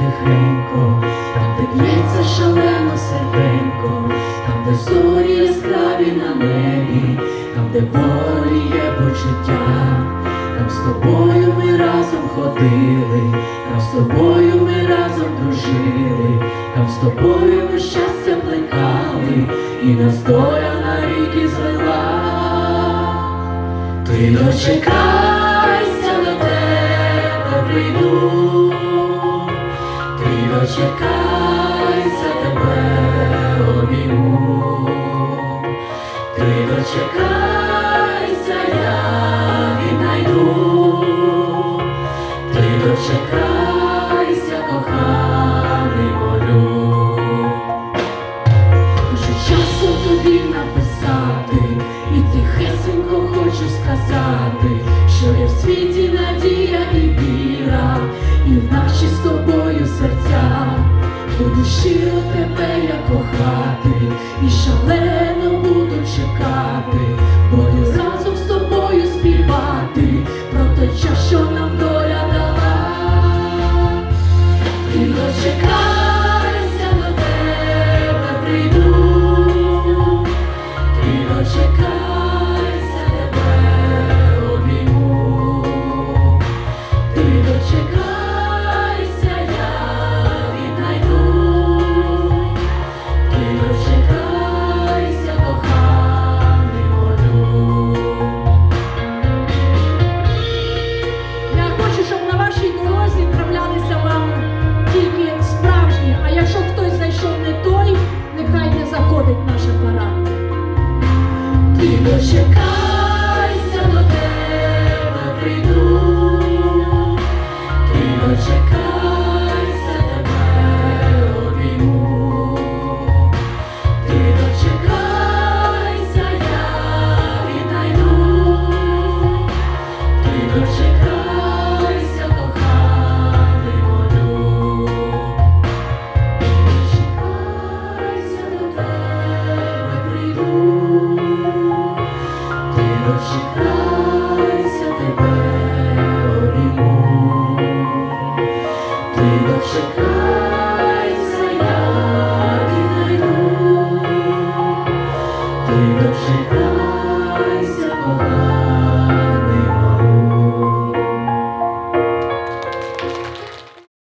тихенько, там де б'ється шалено серденько, там, де зорі яскраві на небі, там, де волі є почуття, там з тобою ми разом ходили, там з тобою ми разом дружили, там з тобою ми щастя плекали, і настоя доля на ріки звела, ти дочекав. Дочекайся, тебе обійму, ти дочекайся, я віднайду, ти дочекайся, коханий молю. Хочу часом тобі написати, і тихесенько хочу сказати, що є в світі надія і віра, і в наші з тобою серця. Щиро тебе я кохати, ти